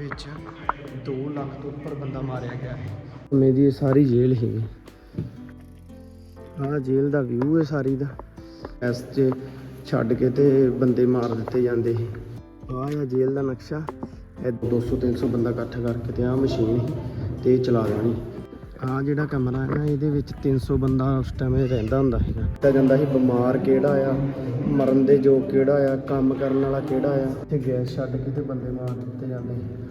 ਵਿੱਚ 2 ਲੱਖ ਤੋਂ ਉੱਪਰ ਬੰਦਾ ਮਾਰਿਆ ਗਿਆ ਹੈ। ਮੇਰੀ ਇਹ ਸਾਰੀ ਜੇਲ੍ਹ ਹੈਗੀ ਆਹ ਜੇਲ੍ਹ ਦਾ ਵਿਊ ਹੈ ਸਾਰੀ ਦਾ। ਇਸ 'ਚ ਛੱਡ ਕੇ ਤੇ ਬੰਦੇ ਮਾਰ ਦਿੱਤੇ ਜਾਂਦੇ ਸੀ। ਆਹ ਆ ਜੇਲ੍ਹ ਦਾ ਨਕਸ਼ਾ। ਇਹ 200 300 ਬੰਦਾ ਇਕੱਠਾ ਕਰਕੇ ਤੇ ਆਹ ਮਸ਼ੀਨ ਤੇ ਚਲਾ ਦੇਣੀ। ਆ ਜਿਹੜਾ ਕਮਰਾ ਹੈ ਨਾ, ਇਹਦੇ ਵਿੱਚ 300 ਬੰਦਾ ਉਸ ਟਾਈਮ ਰਹਿੰਦਾ ਹੁੰਦਾ ਸੀਗਾ ਤਾਂ ਜਾਂਦਾ ਸੀ ਬਿਮਾਰ ਕਿਹੜਾ ਆ, ਮਰਨ ਦੇ ਯੋਗ ਕਿਹੜਾ ਆ, ਕੰਮ ਕਰਨ ਵਾਲਾ ਕਿਹੜਾ ਆ। ਇੱਥੇ ਗੈਸ ਛੱਡ ਕੇ ਤੇ ਬੰਦੇ ਮਾਰ ਦਿੱਤੇ ਜਾਂਦੇ ਸੀ।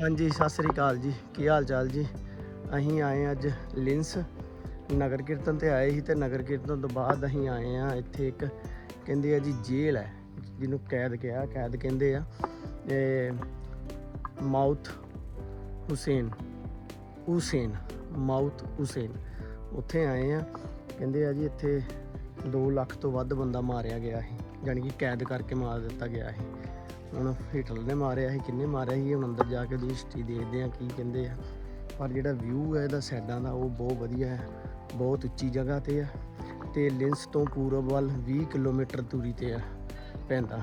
ਹਾਂਜੀ, ਸਤਿ ਸ੍ਰੀ ਅਕਾਲ ਜੀ। ਕੀ ਹਾਲ ਚਾਲ ਜੀ? ਅਸੀਂ ਆਏ ਅੱਜ ਲਿੰਸ ਨਗਰ ਕੀਰਤਨ ਤੇ ਆਏ ਸੀ ਤੇ ਨਗਰ ਕੀਰਤਨ ਤੋਂ ਬਾਅਦ ਅਸੀਂ ਆਏ ਆ ਇੱਥੇ ਇੱਕ ਕਹਿੰਦੇ ਆ ਜੀ ਜੇਲ੍ਹ ਹੈ, ਜਿਹਨੂੰ ਕੈਦ ਕਿਹਾ, ਕੈਦ ਕਹਿੰਦੇ ਆ, ਇਹ ਮਾਊਥ ਹੁਸੈਨ ਹੁਸੈਨ ਮਾਊਥ ਹੁਸੈਨ। ਉੱਥੇ ਆਏ ਆ ਕਹਿੰਦੇ ਆ ਜੀ ਇੱਥੇ 2 ਲੱਖ ਤੋਂ ਵੱਧ ਬੰਦਾ ਮਾਰਿਆ ਗਿਆ ਸੀ ਯਾਨੀ ਕਿ ਕੈਦ ਕਰਕੇ ਮਾਰ ਦਿੱਤਾ ਗਿਆ ਹੈ ਹੁਣ ਹਿਟਲਰ ਨੇ ਮਾਰਿਆ ਸੀ, ਕਿੰਨੇ ਮਾਰਿਆ ਸੀ ਹੁਣ ਅੰਦਰ ਜਾ ਕੇ ਉਹਦੀ ਹਿਸਟਰੀ ਦੇਖਦੇ ਆ ਕੀ ਕਹਿੰਦੇ ਆ। ਪਰ ਜਿਹੜਾ ਵਿਊ ਹੈ ਇਹਦਾ ਸਾਈਡਾਂ ਦਾ ਉਹ ਬਹੁਤ ਵਧੀਆ ਹੈ, ਬਹੁਤ ਉੱਚੀ ਜਗ੍ਹਾ ਤੇ ਆ ਤੇ ਲਿੰਸ ਤੋਂ ਪੂਰਬ ਵੱਲ 20 ਕਿਲੋਮੀਟਰ ਦੂਰੀ ਤੇ ਆ ਪੈਂਦਾ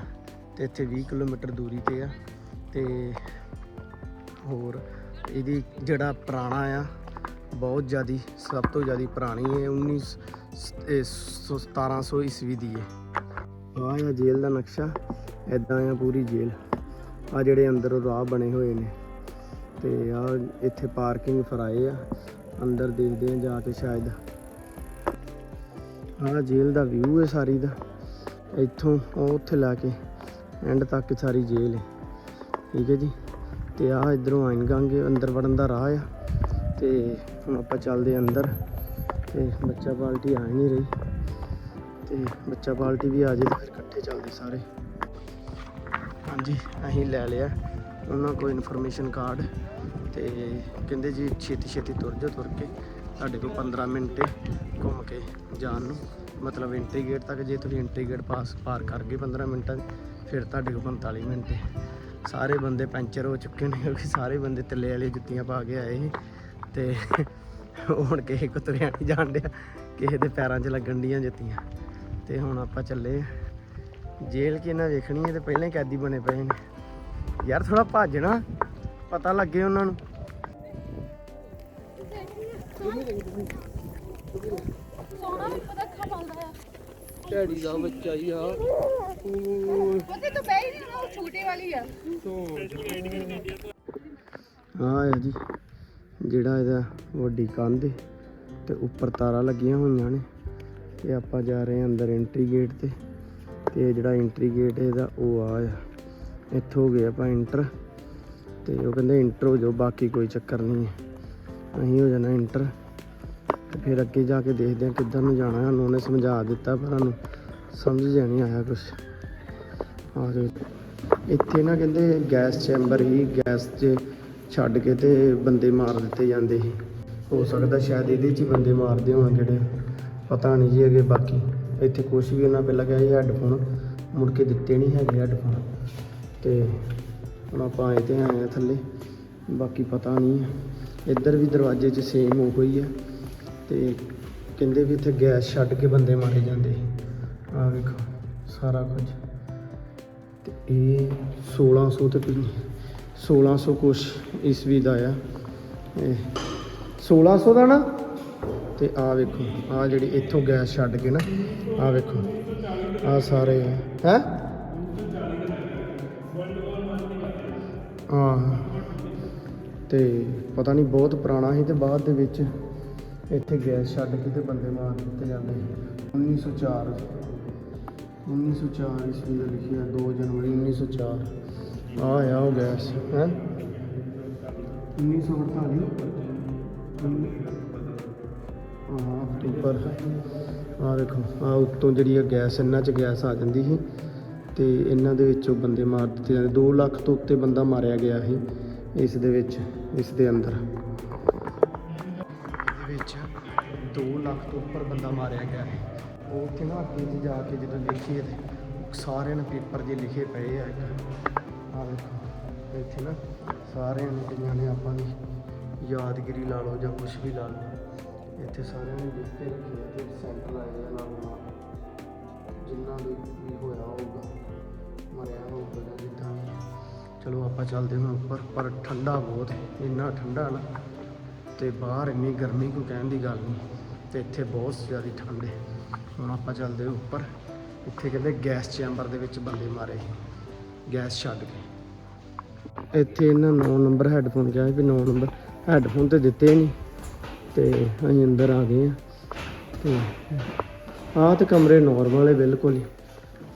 ਤੇ ਇੱਥੇ 20 ਕਿਲੋਮੀਟਰ ਦੂਰੀ ਤੇ ਆ ਤੇ ਹੋਰ ਇਹਦੀ ਜਿਹੜਾ ਪੁਰਾਣਾ ਆ, ਬਹੁਤ ਜ਼ਿਆਦੀ, ਸਭ ਤੋਂ ਜ਼ਿਆਦੀ ਪੁਰਾਣੀ ਹੈ 19 ਸ- ਇਹ ਸੌ- 1700 ਈਸਵੀ ਦੀ ਹੈ। ਆਹ ਜੇਲ੍ਹ ਦਾ ਨਕਸ਼ਾ। ਇਦਾਂ ਆ ਪੂਰੀ ਜੇਲ੍ਹ। ਆ ਜਿਹੜੇ ਅੰਦਰ ਰਾਹ ਬਣੇ ਹੋਏ ਨੇ। ਤੇ ਆ ਇੱਥੇ ਪਾਰਕਿੰਗ ਫਰਾਏ ਆ। ਅੰਦਰ ਦੇਖਦੇ ਆ ਜਾ ਕੇ ਸ਼ਾਇਦ। ਆਹ ਜੇਲ੍ਹ ਦਾ ਵਿਊ ਹੈ ਸਾਰੀ ਦਾ। ਇੱਥੋਂ ਉਹ ਉੱਥੇ ਲਾ ਕੇ ਐਂਡ ਤੱਕ ਸਾਰੀ ਜੇਲ੍ਹ ਹੈ ਠੀਕ ਹੈ ਜੀ। ਤੇ ਆ ਇਧਰੋਂ ਆਏਂਗਾਂਗੇ ਅੰਦਰ ਵੜਨ ਦਾ ਰਾਹ ਆ। ਤੇ ਹੁਣ ਆਪਾਂ ਚੱਲਦੇ ਹਾਂ ਅੰਦਰ। ਤੇ ਬੱਚਾ ਪਾਰਟੀ ਆ ਹੀ ਨਹੀਂ ਰਹੀ। ਤੇ ਬੱਚਾ ਪਾਰਟੀ ਵੀ ਆ ਜੇ ਫਿਰ ਇਕੱਠੇ ਚੱਲਦੇ ਸਾਰੇ। ਹਾਂਜੀ, ਅਸੀਂ ਲੈ ਲਿਆ। ਉਹਨਾਂ ਕੋਲ ਇਨਫੋਰਮੇਸ਼ਨ ਕਾਰਡ ਤੇ ਕਹਿੰਦੇ ਜੀ ਛੇਤੀ ਛੇਤੀ ਤੁਰ ਜਾ ਤੁਰ ਕੇ ਤੁਹਾਡੇ ਕੋਲ 15 ਮਿੰਟ ਘੁੰਮ ਕੇ ਜਾਣ ਨੂੰ। ਮਤਲਬ ਐਂਟਰੀ ਗੇਟ ਤੱਕ ਜੇ ਤੁਸੀਂ ਐਂਟਰੀ ਗੇਟ ਪਾਸ ਪਾਰ ਕਰ ਗਏ 15 ਮਿੰਟਾਂ ਫਿਰ ਤੁਹਾਡੇ ਕੋਲ 45 ਮਿੰਟ ਸਾਰੇ ਬੰਦੇ ਪੈਂਚਰ ਹੋ ਚੁੱਕੇ ਨੇ, ਕਿਉਂਕਿ ਸਾਰੇ ਬੰਦੇ ਤਿੱਲੇ ਵਾਲੀ ਜੁੱਤੀਆਂ ਪਾ ਕੇ ਆਏ ਸੀ ਤੇ ਹੁਣ ਕਿਸੇ ਕੋ ਤੁਰਿਆ ਨਹੀਂ ਜਾਣ ਡਿਆ, ਕਿਸੇ ਦੇ ਪੈਰਾਂ 'ਚ ਲੱਗਣ ਡੀਆਂ ਜੁੱਤੀਆਂ। ਤੇ ਹੁਣ ਆਪਾਂ ਚੱਲੇ ਆਂ। ਜੇਲ੍ਹ ਕੀ ਨਾ ਵੇਖਣੀ ਹੈ ਤੇ ਪਹਿਲਾਂ ਹੀ ਕੈਦੀ ਬਣੇ ਪਏ ਨੇ। ਯਾਰ ਥੋੜਾ ਭੱਜਣਾ ਪਤਾ ਲੱਗੇ ਉਹਨਾਂ ਨੂੰ। ਸੋਨਾ ਵੀ ਪਤਾ ਖਾ ਪਾਉਂਦਾ ਆ। ਢੈਡੀ ਦਾ ਬੱਚਾ ਹੀ ਆ। ਉਹਦੇ ਤੋਂ ਬਹਿ ਹੀ ਨਹੀਂ ਉਹ ਛੋਟੇ ਵਾਲੀ ਆ। ਹਾਂ ਹੈ ਜੀ ਜਿਹੜਾ ਇਹਦਾ ਵੱਡੀ ਕੰਧ ਤੇ ਉੱਪਰ ਤਾਰਾਂ ਲੱਗੀਆਂ ਹੋਈਆਂ ਨੇ। ਤੇ ਆਪਾਂ ਜਾ ਰਹੇ ਹਾਂ ਅੰਦਰ ਐਂਟਰੀ ਗੇਟ ਤੇ। ਤੇ ਜਿਹੜਾ ਐਂਟਰੀ ਗੇਟ ਇਹਦਾ ਉਹ ਆ, ਇੱਥੋਂ ਹੋ ਗਏ ਆਪਾਂ ਐਂਟਰ ਤੇ ਉਹ ਕਹਿੰਦੇ ਐਂਟਰ ਹੋ ਜਾਓ, ਬਾਕੀ ਕੋਈ ਚੱਕਰ ਨਹੀਂ ਹੈ। ਅਸੀਂ ਹੋ ਜਾਣਾ ਐਂਟਰ ਤੇ ਫਿਰ ਅੱਗੇ ਜਾ ਕੇ ਦੇਖਦੇ ਹਾਂ ਕਿੱਧਰ ਨੂੰ ਜਾਣਾ ਸਾਨੂੰ ਉਹਨੇ ਸਮਝਾ ਦਿੱਤਾ, ਪਰ ਸਾਨੂੰ ਸਮਝ ਜਿਹਾ ਨਹੀਂ ਆਇਆ ਕੁਛ। ਆ ਜਾਓ ਇੱਥੇ। ਨਾ ਕਹਿੰਦੇ ਗੈਸ ਚੈਂਬਰ ਹੀ ਗੈਸ 'ਚ ਛੱਡ ਕੇ ਤੇ ਬੰਦੇ ਮਾਰ ਦਿੱਤੇ ਜਾਂਦੇ ਸੀ। ਹੋ ਸਕਦਾ ਸ਼ਾਇਦ ਇਹਦੇ 'ਚ ਹੀ ਬੰਦੇ ਮਾਰਦੇ ਹੋਣ ਜਿਹੜੇ, ਪਤਾ ਨਹੀਂ ਜੀ ਅਗੇ ਬਾਕੀ। ਇੱਥੇ ਕੁਝ ਵੀ ਉਹਨਾਂ ਪਹਿਲਾਂ ਕਿਹਾ ਸੀ ਹੈੱਡਫੋਨ, ਮੁੜ ਕੇ ਦਿੱਤੇ ਨਹੀਂ ਹੈਗੇ ਹੈੱਡਫੋਨ। ਤੇ ਹੁਣ ਆਪਾਂ ਆਏ ਤੇ ਆਏ ਆ ਥੱਲੇ, ਬਾਕੀ ਪਤਾ ਨਹੀਂ ਇੱਧਰ ਵੀ ਦਰਵਾਜ਼ੇ 'ਚ ਸੇਮ ਉਹੋ ਹੀ ਹੈ ਤੇ ਕਹਿੰਦੇ ਵੀ ਇੱਥੇ ਗੈਸ ਛੱਡ ਕੇ ਬੰਦੇ ਮਾਰੇ ਜਾਂਦੇ ਆ ਵੇਖੋ, ਸਾਰਾ ਕੁਝ। ਤੇ ਇਹ 1600 ਤੇ ਪਈ 1600 ਕੁਛ ਈਸਵੀ ਦਾ ਆ। ਇਹ 1600 ਦਾ ਨਾ ਤੇ ਆ ਵੇਖੋ, ਆ ਜਿਹੜੀ ਇੱਥੋਂ ਗੈਸ ਛੱਡ ਕੇ ਨਾ, ਆ ਵੇਖੋ, ਆ ਸਾਰੇ, ਹੈ? ਹਾਂ ਤੇ ਪਤਾ ਨਹੀਂ ਬਹੁਤ ਪੁਰਾਣਾ ਸੀ ਤੇ ਬਾਅਦ ਦੇ ਵਿੱਚ ਇੱਥੇ ਗੈਸ ਛੱਡ ਕੇ ਤੇ ਬੰਦੇ ਮਾਰ ਦਿੱਤੇ ਜਾਂਦੇ ਸੀ। 1904 1904 ਈਸਵੀ ਦਾ ਲਿਖਿਆ 2 ਜਨਵਰੀ 1904 ਆ ਆਇਆ ਉਹ ਗੈਸ, ਹੈ? 1948 ਉੱਪਰ। ਅਕਤੂਬਰ ਆ ਦੇਖੋ ਆ ਉੱਤੋਂ ਜਿਹੜੀ ਆ ਗੈਸ ਇਹਨਾਂ 'ਚ ਗੈਸ ਆ ਜਾਂਦੀ ਸੀ ਤੇ ਇਹਨਾਂ ਦੇ ਵਿੱਚੋਂ ਬੰਦੇ ਮਾਰ ਦਿੱਤੇ ਜਾਂਦੇ। 2 ਲੱਖ ਤੋਂ ਉੱਤੇ ਬੰਦਾ ਮਾਰਿਆ ਗਿਆ ਸੀ ਇਸ ਦੇ ਵਿੱਚ, ਇਸ ਦੇ ਅੰਦਰ। ਇਹਦੇ ਵਿੱਚ 2 ਲੱਖ ਤੋਂ ਉੱਪਰ ਬੰਦਾ ਮਾਰਿਆ ਗਿਆ ਹੈ ਉਹ ਉੱਥੇ ਨਾ ਅੱਗੇ ਜੀ ਜਾ ਕੇ ਜਦੋਂ ਦੇਖੀਏ ਤੇ ਸਾਰਿਆਂ ਨੇ ਪੇਪਰ ਜੇ ਲਿਖੇ ਪਏ ਆ ਆ ਦੇਖੋ, ਇੱਥੇ ਨਾ ਸਾਰਿਆਂ ਨੇ ਕਈਆਂ ਨੇ ਆਪਾਂ ਦੀ ਯਾਦਗਿਰੀ ਲਾ ਲਓ ਜਾਂ ਕੁਝ ਵੀ ਲਾ ਲਓ। ਇੱਥੇ ਸਾਰਿਆਂ ਨੇ ਲਿਖ ਰੱਖੇ ਆ ਤੇ ਸੈਂਟਰ ਆਏ ਆ ਨਾਲ ਨਾਲ। ਜਿਨ੍ਹਾਂ ਦੇ ਵੀ ਹੋਇਆ ਹੋਊਗਾ, ਮਰਿਆ ਹੋਊਗਾ ਜਾਂ ਜਿੱਦਾਂ ਵੀ। ਚਲੋ ਆਪਾਂ ਚੱਲਦੇ ਹਾਂ ਉੱਪਰ, ਪਰ ਠੰਡਾ ਬਹੁਤ ਇੰਨਾ ਠੰਡਾ ਨਾ। ਤੇ ਬਾਹਰ ਇੰਨੀ ਗਰਮੀ ਕੋਈ ਕਹਿਣ ਦੀ ਗੱਲ ਨਹੀਂ, ਤੇ ਇੱਥੇ ਬਹੁਤ ਜ਼ਿਆਦਾ ਠੰਡ ਹੈ। ਹੁਣ ਆਪਾਂ ਚੱਲਦੇ ਹਾਂ ਉੱਪਰ, ਇੱਥੇ ਕਹਿੰਦੇ ਗੈਸ ਚੈਂਬਰ ਦੇ ਵਿੱਚ ਬੰਦੇ ਮਾਰੇ ਗੈਸ ਛੱਡ ਕੇ। ਇੱਥੇ ਇਹਨਾਂ 9 ਨੰਬਰ ਹੈੱਡਫੋਨ ਕਿਹਾ ਸੀ ਵੀ 9 ਨੰਬਰ, ਹੈੱਡਫੋਨ ਤੇ ਦਿੱਤੇ ਨਹੀਂ। ਤੇ ਅਸੀਂ ਅੰਦਰ ਆ ਗਏ ਆ ਤੇ ਆਹ ਤੇ ਕਮਰੇ ਨਾਰਮਲ ਹੈ ਬਿਲਕੁਲ ਹੀ।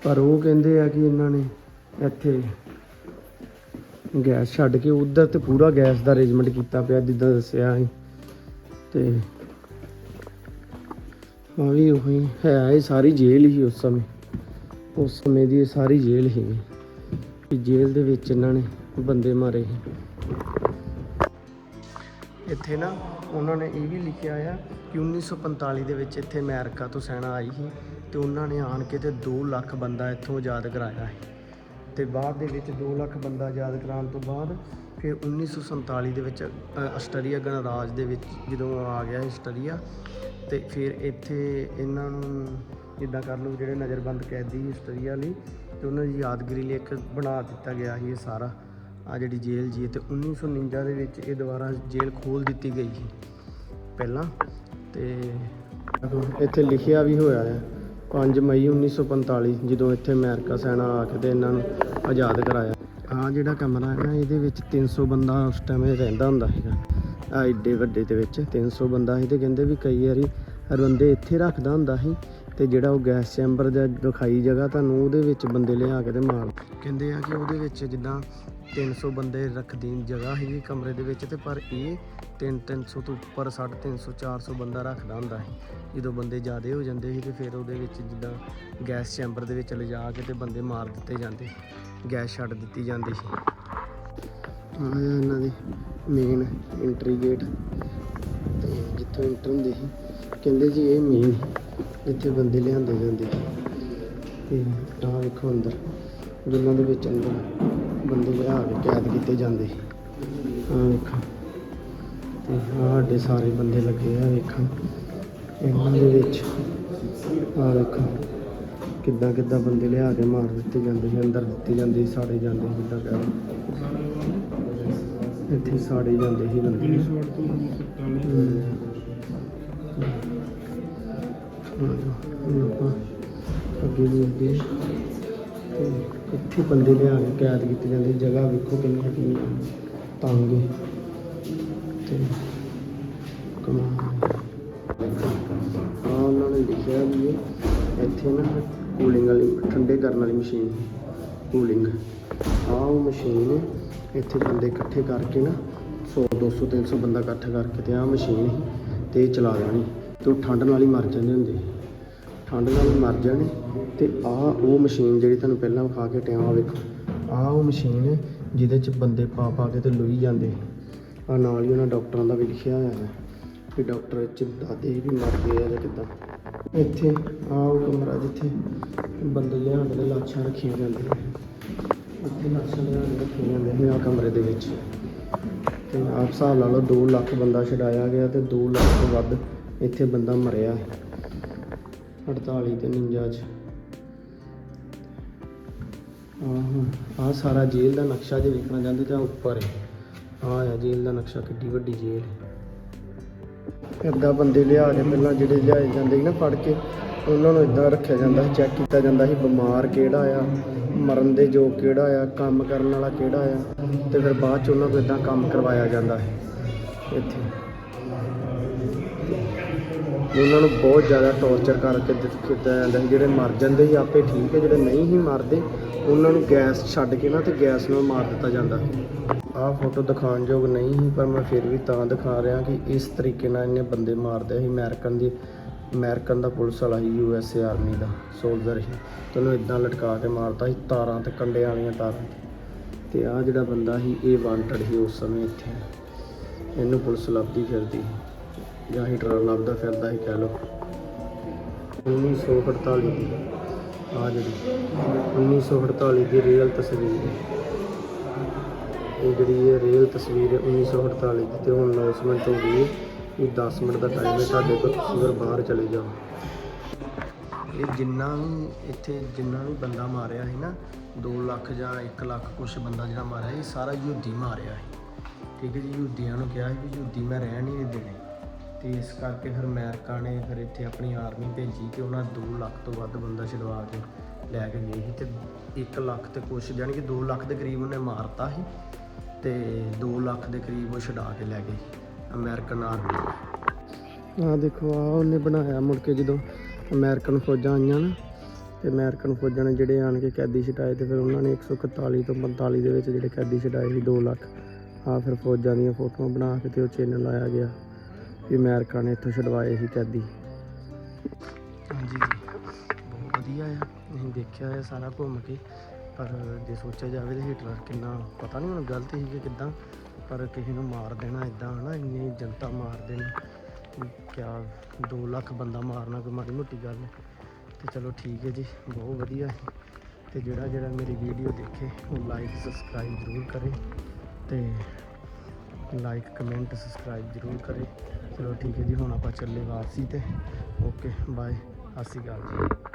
ਪਰ ਉਹ ਕਹਿੰਦੇ ਆ ਕਿ ਇਹਨਾਂ ਨੇ ਇੱਥੇ ਗੈਸ ਛੱਡ ਕੇ ਉਧਰ ਤੇ ਪੂਰਾ ਗੈਸ ਦਾ ਅਰੇਂਜਮੈਂਟ ਕੀਤਾ ਪਿਆ, ਜਿੱਦਾਂ ਦੱਸਿਆ ਸੀ। ਤੇ ਆ ਵੀ ਉਹੀ ਹੈ, ਇਹ ਸਾਰੀ ਜੇਲ੍ਹ ਹੀ ਉਸ ਸਮੇਂ। ਉਸ ਸਮੇਂ ਦੀ ਇਹ ਸਾਰੀ ਜੇਲ੍ਹ ਸੀ ਕਿ ਜੇਲ੍ਹ ਦੇ ਵਿੱਚ ਇਹਨਾਂ ਨੇ ਬੰਦੇ ਮਾਰੇ ਸੀ। ਇੱਥੇ ਨਾ ਉਹਨਾਂ ਨੇ ਇਹ ਵੀ ਲਿਖਿਆ ਆ ਕਿ 1945 ਦੇ ਵਿੱਚ ਇੱਥੇ ਅਮਰੀਕਾ ਤੋਂ ਸੈਨਾ ਆਈ ਸੀ ਤੇ ਉਹਨਾਂ ਨੇ ਆਣ ਕੇ ਤੇ 2 ਲੱਖ ਬੰਦਾ ਇੱਥੋਂ ਆਜ਼ਾਦ ਕਰਾਇਆ ਸੀ। ਤੇ ਬਾਅਦ ਦੇ ਵਿੱਚ 2 ਲੱਖ ਬੰਦਾ ਆਜ਼ਾਦ ਕਰਾਉਣ ਤੋਂ ਬਾਅਦ ਫਿਰ 1947 ਦੇ ਵਿੱਚ ਅ, ਆਸਟਰੀਆ ਗਣਰਾਜ ਦੇ ਵਿੱਚ ਜਦੋਂ ਆ ਗਿਆ ਆਸਟਰੀਆ ਤੇ ਫਿਰ ਇੱਥੇ ਇਹਨਾਂ ਨੂੰ ਜਿੱਦਾਂ ਕਰ ਲਓ ਜਿਹੜੇ ਨਜ਼ਰਬੰਦ ਕੈਦੀ ਸੀ ਆਸਟਰੀਆ ਲਈ ਤੇ ਉਹਨਾਂ ਦੀ ਯਾਦਗਾਰੀ ਲਈ ਇੱਕ ਬਣਾ ਦਿੱਤਾ ਗਿਆ ਸੀ ਇਹ ਸਾਰਾ। ਆ ਜਿਹੜੀ ਜੇਲ੍ਹ ਜੀ ਹੈ ਤੇ 1949 ਦੇ ਵਿੱਚ ਇਹ ਦੁਬਾਰਾ ਜੇਲ੍ਹ ਖੋਲ ਦਿੱਤੀ ਗਈ ਸੀ ਪਹਿਲਾਂ ਤੇ ਇੱਥੇ ਲਿਖਿਆ ਵੀ ਹੋਇਆ ਹੈ 5 ਮਈ 1945 ਜਦੋਂ ਇੱਥੇ ਅਮਰੀਕਾ ਸੈਨਾ ਆ ਕੇ ਤੇ ਇਹਨਾਂ ਨੂੰ ਆਜ਼ਾਦ ਕਰਾਇਆ। ਆ ਜਿਹੜਾ ਕਮਰਾ ਹੈ ਨਾ ਇਹਦੇ ਵਿੱਚ 300 ਬੰਦਾ ਉਸ ਟਾਈਮ ਰਹਿੰਦਾ ਹੁੰਦਾ ਸੀਗਾ। ਆ ਏਡੇ ਵੱਡੇ ਦੇ ਵਿੱਚ 300 ਬੰਦਾ ਸੀ ਤੇ ਕਹਿੰਦੇ ਵੀ ਕਈ ਵਾਰੀ ਹਰ ਬੰਦੇ ਇੱਥੇ ਰੱਖਦਾ ਹੁੰਦਾ ਸੀ ਤੇ ਜਿਹੜਾ ਉਹ ਗੈਸ ਚੈਂਬਰ ਦਾ ਦਿਖਾਈ ਜਗ੍ਹਾ ਤੁਹਾਨੂੰ ਉਹਦੇ ਵਿੱਚ ਬੰਦੇ ਲਿਆ ਕੇ ਤੇ ਮਾਰ ਕਹਿੰਦੇ ਆ ਕਿ ਉਹਦੇ ਵਿੱਚ ਜਿੱਦਾਂ 300 ਬੰਦੇ ਰੱਖਦੀ ਜਗ੍ਹਾ ਸੀਗੀ ਕਮਰੇ ਦੇ ਵਿੱਚ ਤੇ ਪਰ ਇਹ 3 300 ਤੋਂ ਉੱਪਰ 350 400 ਬੰਦਾ ਰੱਖਦਾ ਹੁੰਦਾ ਹੈ ਜਦੋਂ ਬੰਦੇ ਜ਼ਿਆਦੇ ਹੋ ਜਾਂਦੇ ਸੀ ਤੇ ਫਿਰ ਉਹਦੇ ਵਿੱਚ ਜਿੱਦਾਂ ਗੈਸ ਚੈਂਬਰ ਦੇ ਵਿੱਚ ਲਿਜਾ ਕੇ ਤੇ ਬੰਦੇ ਮਾਰ ਦਿੱਤੇ ਜਾਂਦੇ ਗੈਸ ਛੱਡ ਦਿੱਤੀ ਜਾਂਦੀ ਸੀ। ਇਹਨਾਂ ਦੀ ਮੇਨ ਐਂਟਰੀ ਗੇਟ ਤੇ ਜਿੱਥੋਂ ਐਂਟਰ ਹੁੰਦੇ ਸੀ। ਕਹਿੰਦੇ ਜੀ ਇਹ ਮੇਨ ਜਿੱਥੇ ਬੰਦੇ ਲਿਆਂਦੇ ਜਾਂਦੇ ਸੀ। ਤੇ ਆਹ ਵੇਖੋ ਅੰਦਰ, ਜਿਨ੍ਹਾਂ ਦੇ ਵਿੱਚ ਅੰਦਰ ਬੰਦੇ ਲਿਆ ਕੇ ਕੈਦ ਕੀਤੇ ਜਾਂਦੇ। ਆਹ ਵੇਖੋ। ਤੇ ਸਾਡੇ ਸਾਰੇ ਬੰਦੇ ਲੱਗੇ ਆ ਵੇਖਣ ਇਹਨਾਂ ਦੇ ਵਿੱਚ ਆਹ ਵੇਖੋ। ਕਿੱਦਾਂ ਕਿੱਦਾਂ ਬੰਦੇ ਲਿਆ ਕੇ ਮਾਰ ਦਿੱਤੇ ਜਾਂਦੇ ਸੀ ਅੰਦਰ ਦਿੱਤੇ ਜਾਂਦੇ ਸੀ ਸਾੜੇ ਜਾਂਦੇ ਸੀ ਕਹਿ ਲਓ। ਇੱਥੇ ਸਾੜੇ ਜਾਂਦੇ ਸੀ ਬੰਦੇ। ਆਪਾਂ ਅੱਗੇ ਵੀ ਅੱਗੇ। ਇੱਥੇ ਬੰਦੇ ਲਿਆ ਕੇ ਕੈਦ ਕੀਤੇ ਜਾਂਦੇ, ਜਗ੍ਹਾ ਵੇਖੋ ਕਿੰਨੀਆਂ ਕਿੰਨੀਆਂ ਤੰਗ ਹੈ ਤੇ ਕਮਾਲ ਹਾਂ, ਉਹਨਾਂ ਨੇ ਲਿਖਿਆ ਵੀ ਇੱਥੇ ਨਾ ਕੂਲਿੰਗ ਵਾਲੀ, ਠੰਡੇ ਕਰਨ ਵਾਲੀ ਮਸ਼ੀਨ ਕੂਲਿੰਗ। ਆਹ ਉਹ ਮਸ਼ੀਨ ਹੈ ਇੱਥੇ ਬੰਦੇ ਇਕੱਠੇ ਕਰਕੇ ਨਾ 100 200 300 ਬੰਦਾ ਇਕੱਠਾ ਕਰਕੇ ਤੇ ਆਹ ਮਸ਼ੀਨ ਸੀ ਤੇ ਚਲਾ ਦੇਣੀ। ਤੇ ਉਹ ਠੰਡ ਨਾਲ ਹੀ ਮਰ ਜਾਂਦੇ ਹੁੰਦੇ। ਠੰਡ ਨਾਲ ਵੀ ਮਰ ਜਾਣੇ। ਤੇ ਆਹ ਉਹ ਮਸ਼ੀਨ ਜਿਹੜੀ ਤੁਹਾਨੂੰ ਪਹਿਲਾਂ ਵਿਖਾ ਕੇ ਟਿਆ ਵੇਖੋ। ਆਹ ਉਹ ਮਸ਼ੀਨ ਹੈ ਜਿਹਦੇ ਚ ਬੰਦੇ ਪਾ ਪਾ ਕੇ ਤੇ ਲੋਈ ਜਾਂਦੇ। ਆ ਨਾਲ ਹੀ ਉਹਨਾਂ ਡਾਕਟਰਾਂ ਦਾ ਵੀ ਲਿਖਿਆ ਹੋਇਆ ਹੈ ਕਿ ਡਾਕਟਰ ਚ ਦਾਦੇ ਵੀ ਮਰ ਗਏ ਆ ਜਾਂ ਕਿੱਦਾਂ। ਇੱਥੇ, ਆਹ ਉਹ ਕਮਰਾ ਜਿੱਥੇ ਬੰਦੇ ਲਿਆਉਣ ਦੇ ਲਾਸ਼ਾਂ ਰੱਖੀਆਂ ਜਾਂਦੀਆਂ ਇੱਥੇ ਲਾਸ਼ਾਂ ਲਿਆਉਣ ਕੇ ਰੱਖੀਆਂ ਜਾਂਦੀਆਂ ਨੇ ਆਹ ਕਮਰੇ ਦੇ ਵਿੱਚ। ਤੇ ਆਪ ਹਿਸਾਬ ਲਾ ਲਓ 2 ਲੱਖ ਬੰਦਾ ਛਡਾਇਆ ਗਿਆ ਤੇ 2 ਲੱਖ ਤੋਂ ਵੱਧ ਇੱਥੇ ਬੰਦਾ ਮਰਿਆ 48 ਤੇ 49 ਚ। ਆਹ ਆਹ ਸਾਰਾ ਜੇਲ੍ਹ ਦਾ ਨਕਸ਼ਾ ਜੇ ਵੇਖਣਾ ਚਾਹੁੰਦੇ ਤਾਂ ਉੱਪਰ ਹੈ ਆਹ ਆ ਜੇਲ੍ਹ ਦਾ ਨਕਸ਼ਾ, ਕਿੱਡੀ ਵੱਡੀ ਜੇਲ੍ਹ ਹੈ ਇੱਦਾਂ ਬੰਦੇ ਲਿਆ ਕੇ ਪਹਿਲਾਂ ਜਿਹੜੇ ਲਿਆਏ ਜਾਂਦੇ ਸੀ ਨਾ ਫੜ ਕੇ, ਉਹਨਾਂ ਨੂੰ ਇਦਾਂ ਰੱਖਿਆ ਜਾਂਦਾ ਸੀ, ਚੈੱਕ ਕੀਤਾ ਜਾਂਦਾ ਸੀ ਬਿਮਾਰ ਕਿਹੜਾ ਆ, ਮਰਨ ਦੇ ਜੋ ਕਿਹੜਾ ਆ, ਕੰਮ ਕਰਨ ਵਾਲਾ ਕਿਹੜਾ ਆ, ਤੇ ਫਿਰ ਬਾਅਦ ਚ ਉਹਨਾਂ ਨੂੰ ਇਦਾਂ ਕੰਮ ਕਰਵਾਇਆ ਜਾਂਦਾ ਹੈ ਇੱਥੇ। ਉਹਨਾਂ ਨੂੰ ਬਹੁਤ ਜ਼ਿਆਦਾ ਟੌਰਚਰ ਕਰਕੇ ਦਿੱਤ- ਕੀਤਾ ਜਾਂਦਾ ਸੀ। ਜਿਹੜੇ ਮਰ ਜਾਂਦੇ ਸੀ ਆਪੇ ਠੀਕ ਹੈ, ਜਿਹੜੇ ਨਹੀਂ ਹੀ ਮਰਦੇ, ਉਹਨਾਂ ਨੂੰ ਗੈਸ ਛੱਡ ਕੇ ਨਾ ਤੇ ਗੈਸ ਨਾਲ ਮਾਰ ਦਿੱਤਾ ਜਾਂਦਾ ਆਹ ਫੋਟੋ ਦਿਖਾਉਣ ਯੋਗ ਨਹੀਂ ਸੀ, ਪਰ ਮੈਂ ਫਿਰ ਵੀ ਤਾਂ ਦਿਖਾ ਰਿਹਾ ਕਿ ਇਸ ਤਰੀਕੇ ਨਾਲ ਇਹਨੇ ਬੰਦੇ ਮਾਰਦੇ ਸੀ। ਅਮਰੀਕਨ ਦੀ, ਅਮਰੀਕਨ ਦਾ ਪੁਲਿਸ ਵਾਲਾ ਸੀ ਯੂ ਐਸ ਏ ਆਰਮੀ ਦਾ ਸੋਲਜਰ ਸੀ। ਤੇ ਉਹਨੂੰ ਇਦਾਂ ਲਟਕਾ ਕੇ ਮਾਰਤਾ ਸੀ, ਤਾਰਾਂ ਤੇ ਕੰਡੇ ਵਾਲੀਆਂ ਤਾਰਾਂ। ਤੇ ਆਹ ਜਿਹੜਾ ਬੰਦਾ ਸੀ, ਇਹ ਵਾਂਟਡ ਸੀ ਉਸ ਸਮੇਂ ਇੱਥੇ। ਇਹਨੂੰ ਪੁਲਿਸ ਲੱਭਦੀ ਫਿਰਦੀ ਸੀ। ਜਾਂ ਹੀਟਰ ਲੱਭਦਾ ਫਿਰਦਾ ਸੀ ਕਹਿ ਲਓ। 1948 ਦੀ ਆ ਜਿਹੜੀ। 1948 ਦੀ ਰੀਅਲ ਤਸਵੀਰ ਇਹ ਜਿਹੜੀ ਇਹ ਰੀਅਲ ਤਸਵੀਰ ਹੈ 1948 ਦੀ ਤੇ ਹੁਣ ਅਨਾਉਂਸਮੈਂਟ ਹੋ ਗਈ ਹੈ ਕਿ 10 ਮਿੰਟ ਦਾ ਟਾਈਮ ਹੈ, ਤੁਹਾਡੇ ਕੋਲ ਤੁਸੀਂ ਫਿਰ ਬਾਹਰ ਚਲੇ ਜਾਓ। ਇਹ ਜਿੰਨਾ ਵੀ ਇੱਥੇ ਜਿੰਨਾ ਵੀ ਬੰਦਾ ਮਾਰਿਆ ਸੀ ਨਾ 2 ਲੱਖ ਜਾਂ 1 ਲੱਖ ਕੁਛ ਬੰਦਾ ਜਿਹੜਾ ਮਾਰਿਆ ਇਹ ਸਾਰਾ ਯਹੂਦੀ ਮਾਰਿਆ ਸੀ। ਠੀਕ ਹੈ ਜੀ, ਯਹੂਦੀਆਂ ਨੂੰ ਕਿਹਾ ਸੀ ਵੀ ਯਹੂਦੀ ਮੈਂ ਰਹਿਣ ਹੀ ਨਹੀਂ ਦੇਣੇ। ਤੇ ਇਸ ਕਰਕੇ ਫਿਰ ਅਮਰੀਕਾ ਨੇ ਫਿਰ ਇੱਥੇ ਆਪਣੀ ਆਰਮੀ ਭੇਜੀ ਤੇ ਉਹਨਾਂ 2 ਲੱਖ ਤੋਂ ਵੱਧ ਬੰਦਾ ਛਡਵਾ ਕੇ ਲੈ ਕੇ ਗਏ ਸੀ ਤੇ 1 ਲੱਖ ਤੇ ਕੁਛ ਯਾਨੀ ਕਿ 2 ਲੱਖ ਦੇ ਕਰੀਬ ਉਹਨੇ ਮਾਰਤਾ ਸੀ ਤੇ 2 ਲੱਖ ਦੇ ਕਰੀਬ ਉਹ ਛਡਾ ਕੇ ਲੈ ਗਏ ਅਮਰੀਕਨ ਆਰਮੀ। ਆ ਦੇਖੋ ਆ ਉਹਨੇ ਬਣਾਇਆ ਮੁੜ ਕੇ ਜਦੋਂ ਅਮਰੀਕਨ ਫੌਜਾਂ ਆਈਆਂ ਨਾ, ਤੇ ਅਮਰੀਕਨ ਫੌਜਾਂ ਨੇ ਜਿਹੜੇ ਆਣ ਕੇ ਕੈਦੀ ਛਡਾਏ ਤੇ ਫਿਰ ਉਹਨਾਂ ਨੇ 141 ਤੋਂ 45 ਦੇ ਵਿੱਚ ਜਿਹੜੇ ਕੈਦੀ ਛਡਾਏ ਸੀ 2 ਲੱਖ ਆ ਫਿਰ ਫੌਜਾਂ ਦੀਆਂ ਫੋਟੋਆਂ ਬਣਾ ਕੇ ਤੇ ਉਹ ਚੈਨਲ ਲਾਇਆ ਗਿਆ। ਵੀ ਅਮਰੀਕਾ ਨੇ ਇੱਥੋਂ ਛਡਵਾਏ ਸੀ ਕੈਦੀ। ਹਾਂਜੀ ਬਹੁਤ ਵਧੀਆ ਆ। ਅਸੀਂ ਦੇਖਿਆ ਹੈ ਸਾਰਾ ਘੁੰਮ ਕੇ, ਪਰ ਜੇ ਸੋਚਿਆ ਜਾਵੇ ਤਾਂ ਹਿਟਲਰ ਕਿੰਨਾ, ਪਤਾ ਨਹੀਂ ਹੁਣ ਗਲਤ ਸੀ ਕਿ ਕਿੱਦਾਂ, ਪਰ ਕਿਸੇ ਨੂੰ ਮਾਰ ਦੇਣਾ ਇਦਾਂ ਹਨਾ, ਇੰਨੀ ਜਨਤਾ ਮਾਰਦੇ ਨੇ ਕਿਆ 2 ਲੱਖ ਬੰਦਾ ਮਾਰਨਾ ਕੋਈ ਮਾੜੀ ਮੋਟੀ ਗੱਲ ਹੈ ਤੇ ਚਲੋ ਠੀਕ ਹੈ ਜੀ, ਬਹੁਤ ਵਧੀਆ ਹੈ ਤੇ ਜਿਹੜਾ ਜਿਹੜਾ ਮੇਰੀ ਵੀਡੀਓ ਦੇਖੇ, ਉਹ ਲਾਈਕ ਸਬਸਕ੍ਰਾਈਬ ਜ਼ਰੂਰ ਕਰੇ। ਤੇ ਲਾਈਕ ਕਮੈਂਟ ਸਬਸਕ੍ਰਾਈਬ ਜ਼ਰੂਰ ਕਰੇ। ਚਲੋ ਠੀਕ ਹੈ ਜੀ, ਹੁਣ ਆਪਾਂ ਚੱਲੇ ਵਾਪਸੀ ਤੇ। ਓਕੇ ਬਾਏ ਸਤਿ ਸ਼੍ਰੀ ਅਕਾਲ ਜੀ।